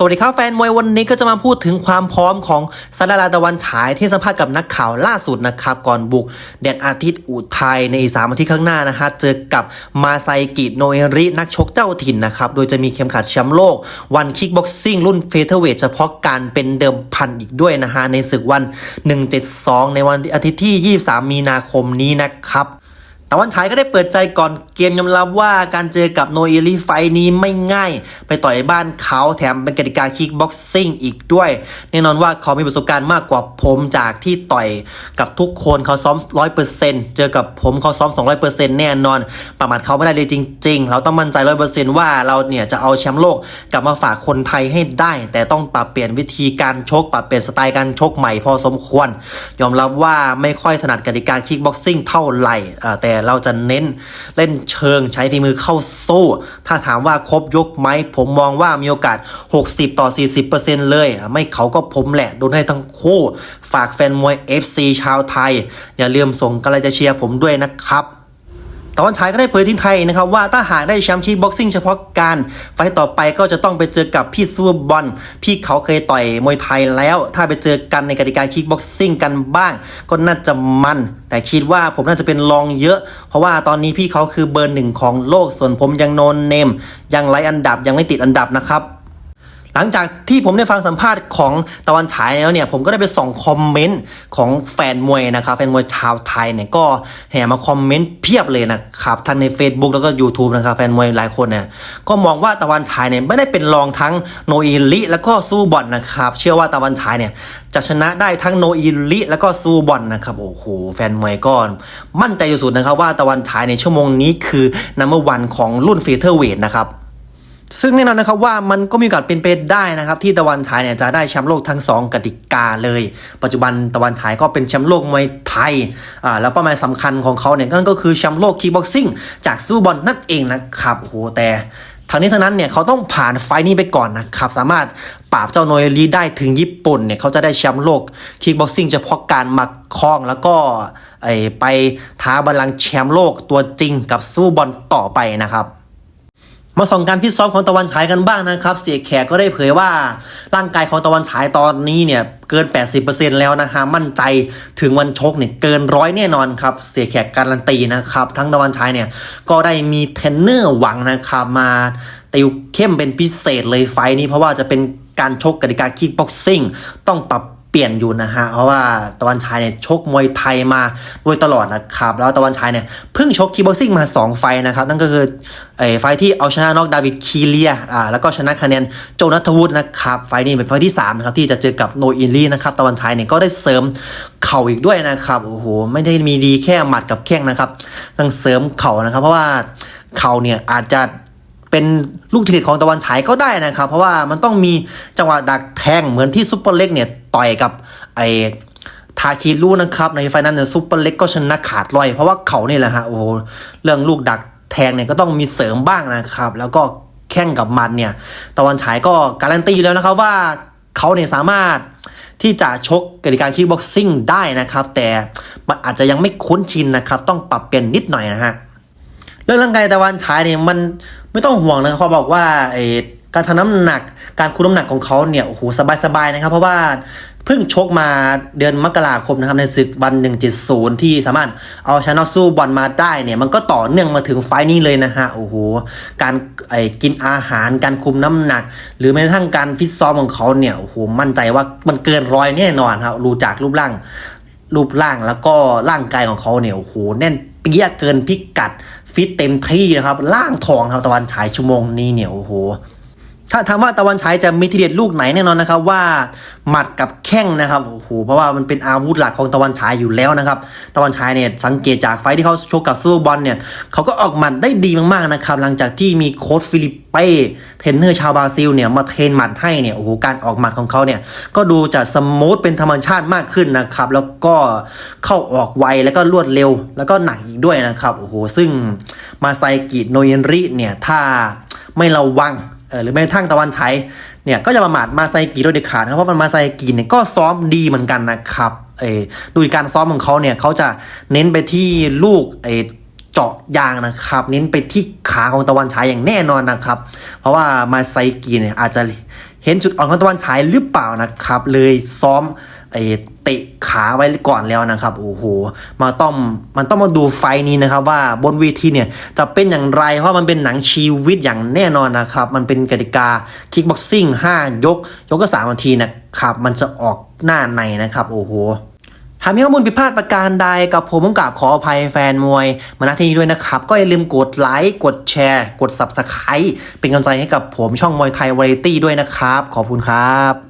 สวัสดีครับแฟนมวยวันนี้ก็จะมาพูดถึงความพร้อมของซันดาราตะวันฉายที่สัมภาษณ์กับนักข่าวล่าสุดนะครับ ก่อนบุกแดนอาทิตย์อุทัยในอีกสามอาทิตย์ข้างหน้านะฮะเจอกับมาไซกิโนเอรินักชกเจ้าถิ่นนะครับ โดยจะมีเข็มขัดแชมป์โลก วันคิกบ็อกซิ่งรุ่นเฟเธอร์เวทเฉพาะการเป็นเดิมพันอีกด้วยนะฮะในศึกวัน 172 ในวันอาทิตย์ที่ 23 มีนาคมนี้นะครับตะวันฉายก็ได้เปิดใจก่อน เกมยอมรับว่าการเจอกับโนเอลี่ไฟนี้ไม่ง่าย ไปต่อยบ้านเขาแถมเป็นกติกาคิกบ็อกซิ่งอีกด้วย แน่นอนว่าเขามีประสบการณ์มากกว่าผมจากที่ต่อยกับทุกคนเขาซ้อม 100%เจอกับผมเขาซ้อม 200%แน่นอน ประมาทเขาไม่ได้เลยจริง ๆ เราต้องมั่นใจ 100%ว่าเราเนี่ยจะเอาแชมป์โลกกลับมาฝากคนไทยให้ได้ แต่ต้องปรับเปลี่ยนวิธีการชก ปรับเปลี่ยนสไตล์การชกใหม่พอสมควร ยอมรับว่าไม่ค่อยถนัดกติกาคิกบ็อกซิ่งเท่าไหร่แต่เราจะเน้นเล่นเชิงใช้ฝีมือเข้าสู้ ถ้าถามว่าครบยกไหมผมมองว่ามีโอกาส 60 ต่อ 40%เลย ไม่เขาก็ผมแหละโดนให้ทั้งคู่ ฝากแฟนมวย FC ชาวไทย อย่าลืมส่งกำลังใจเชียร์ผมด้วยนะครับ ตะวันฉายก็ได้เผยทิ้งไทยนะครับว่าถ้าหากได้แชมป์คิกบ็อกซิ่งเฉพาะการ ไฟต่อไปก็จะต้องไปเจอกับพี่ซูเปอร์บอลพี่เขาเคยต่อยมวยไทยแล้ว ถ้าไปเจอกันในกติกาคิกบ็อกซิ่งกันบ้าง ก็น่าจะมัน แต่คิดว่าผมน่าจะเป็นรองเยอะ เพราะว่าตอนนี้พี่เขาคือเบอร์หนึ่งของโลกส่วนผมยังโนนเนมยังไร้อันดับยังไม่ติดอันดับนะครับ หลังจากที่ผมได้ฟังสัมภาษณ์ของตะวันฉายแล้วเนี่ย ผมก็ได้ไปส่องคอมเมนต์ของแฟนมวยนะครับ แฟนมวยชาวไทยเนี่ยก็แห่มาคอมเมนต์เพียบเลยนะครับทั้งใน Facebook แล้วก็ YouTube นะครับ แฟนมวยหลายคนเนี่ยก็มองว่าตะวันฉายเนี่ยไม่ได้เป็นรองทั้งโนอิลิแล้วก็ซูบอลนะครับ เชื่อว่าตะวันฉายเนี่ยจะชนะได้ทั้งโนอิลิแล้วก็ซูบอลนะครับโอ้โหแฟนมวยก็มั่นใจอยู่สุดนะครับว่าตะวันฉายในชั่วโมงนี้คือนัมเบอร์วันของรุ่นเฟเธอร์เวทนะครับ ซึ่งแน่นอนนะครับว่ามันก็มีโอกาสเป็นไปได้นะครับ ที่ตะวันฉายเนี่ยจะได้แชมป์โลกทั้ง 2 กติกาเลย ปัจจุบันตะวันฉายก็เป็นแชมป์โลกมวยไทยอ่าแล้วเป้าหมายสำคัญของเขาเนี่ยนั่นก็คือแชมป์โลกคีบ็อกซิ่งจากซูบอลนั่นเองนะครับโอ้โหแต่ทางนี้ทางนั้นเนี่ยเขาต้องผ่านไฟนี้ไปก่อนนะครับสามารถปราบเจ้าโนเอลีได้ถึงญี่ปุ่นเนี่ยเขาจะได้แชมป์โลกคีบ็อกซิ่งเฉพาะการมาครองแล้วก็ไอไปท้าบัลลังก์แชมป์โลกตัวจริงกับซูบอลต่อไปนะครับ มาส่องการฟิตซ้อมของตะวันฉายกันบ้างนะครับ เสียแขกก็ได้เผยว่า ร่างกายของตะวันฉายตอนนี้เนี่ยเกิน 80%แล้วนะฮะมั่นใจถึงวันชกเนี่ยเกินร้อยแน่นอนครับ เสียแขกการันตีนะครับ ทั้งตะวันฉายเนี่ยก็ได้มีเทรนเนอร์หวังนะครับมาติวเข้มเป็นพิเศษเลยไฟล์นี้เพราะว่าจะเป็นการชกกติกาคิกบ็อกซิ่งต้องปรับ เปลี่ยนอยู่นะฮะ เพราะว่าตะวันชายเนี่ยชกมวยไทยมาโดยตลอดนะครับ แล้วตะวันชายเนี่ยเพิ่งชกคีบ็อกซิ่งมา 2 ไฟนะครับ นั่นก็คือไอ้ไฟที่เอาชนะน็อกดาวิดคีเลียอ่าแล้วก็ชนะคะแนนโจนัทวุฒินะครับ ไฟนี้เป็นไฟที่3นะครับที่จะเจอกับโนอินลี่นะครับตะวันชายเนี่ยก็ได้เสริมเข่าอีกด้วยนะครับโอ้โหไม่ได้มีดีแค่หมัดกับแข้งนะครับต้องเสริมเข่านะครับ เพราะว่าเข่าเนี่ยอาจจะเป็น ลูกทีเด็ดของตะวันฉายก็ได้นะครับ เพราะว่ามันต้องมีจังหวะดักแทงเหมือนที่ซุปเปอร์เล็กเนี่ยต่อยกับไอทาคิรุนะครับในไฟนั้นเนี่ยซุปเปอร์เล็กก็ชนะขาดลอย เพราะว่าเขานี่แหละฮะโอ้เรื่องลูกดักแทงเนี่ยก็ต้องมีเสริมบ้างนะครับ แล้วก็แข่งกับมันเนี่ยตะวันฉายก็การันตีแล้วนะครับว่าเขาเนี่ยสามารถที่จะชกกติกาคิกบ็อกซิ่งได้นะครับ แต่มันอาจจะยังไม่คุ้นชินนะครับ ต้องปรับเปลี่ยนนิดหน่อยนะฮะ เรื่องร่างกายตะวันฉายเนี่ยมันไม่ต้องห่วงนะครับเพราบอกว่าไอการทำน้ำหนัก การคุมน้ำหนักของเขาเนี่ยโอ้โหสบายๆนะครับ เพราะว่าเพิ่งชกมาเดือนมกราคมนะครับในศึกวัน 170 ที่สามารถเอาชนะสู้บอลมาได้เนี่ยมันก็ต่อเนื่องมาถึงไฟล์นี้เลยนะฮะโอ้โหการไอ้กินอาหารการคุมน้ำหนัก หรือแม้กระทั่งการฟิตซ้อมของเขาเนี่ยโอ้โหมั่นใจว่ามันเกินร้อยแน่นอนครับรู้จากรูปร่างรูปร่างแล้วก็ร่างกายของเขาเนี่ยโอ้โหแน่นเปี้ยเกินพิกัด ฟิตเต็มที่นะครับ ล่างทองครับตะวันฉายชั่วโมงนี้เนี่ยโอ้โห ถ้าถามว่าตะวันฉายจะมีทีเด็ดลูกไหนแน่นอนนะครับว่าหมัดกับแข้งนะครับโอ้โหเพราะว่ามันเป็นอาวุธหลักของตะวันฉายอยู่แล้วนะครับ ตะวันฉายเนี่ยสังเกตจากไฟที่เขาโชกกับซูเปอร์บอลเนี่ยเขาก็ออกหมัดได้ดีมากๆนะครับหลังจากที่มีโค้ชฟิลิปเป้เทรนเนอร์ชาวบราซิลเนี่ยมาเทรนหมัดให้เนี่ยโอ้โหการออกหมัดของเขาเนี่ยก็ดูจะสมูทเป็นธรรมชาติมากขึ้นนะครับแล้วก็เข้าออกไวแล้วก็รวดเร็ว แล้วก็หนักอีกด้วยนะครับโอ้โหซึ่งมาไซกิโนเยนริเนี่ยถ้าไม่ระวัง หรือแม้กระทั่งตะวันฉายเนี่ยก็จะประมาทมาไซกิโดยเด็ดขาดครับเพราะมันมาไซกิเนี่ยก็ซ้อมดีเหมือนกันนะครับเออดูการซ้อมของเขาเนี่ยเขาจะเน้นไปที่ลูกเออเจาะยางนะครับ เน้นไปที่ขาของตะวันฉายอย่างแน่นอนนะครับ เพราะว่ามาไซกิเนี่ยอาจจะเห็นจุดอ่อนของตะวันฉายหรือเปล่านะครับ เลยซ้อม ไอเตะขาไว้ก่อนแล้วนะครับโอ้โหมาต้องมันต้องมาดูไฟนี้นะครับ ว่าบนเวทีเนี่ยจะเป็นอย่างไรเพราะมันเป็นหนังชีวิตอย่างแน่นอนนะครับ มันเป็นกติกาคิกบ็อกซิ่ง5ยก ยกก็3นาทีนะครับ มันจะออกหน้าในนะครับ โอ้โหหากมีข้อมูลผิดพลาดประการใดกับผมผมกราบขออภัยแฟนมวย มาณที่นี้ด้วยนะครับ ก็อย่าลืมกดไลค์กดแชร์ กด Subscribe เป็นกำลังใจให้กับผมช่องมวยไทยวาไรตี้ด้วยนะครับ ขอบคุณครับ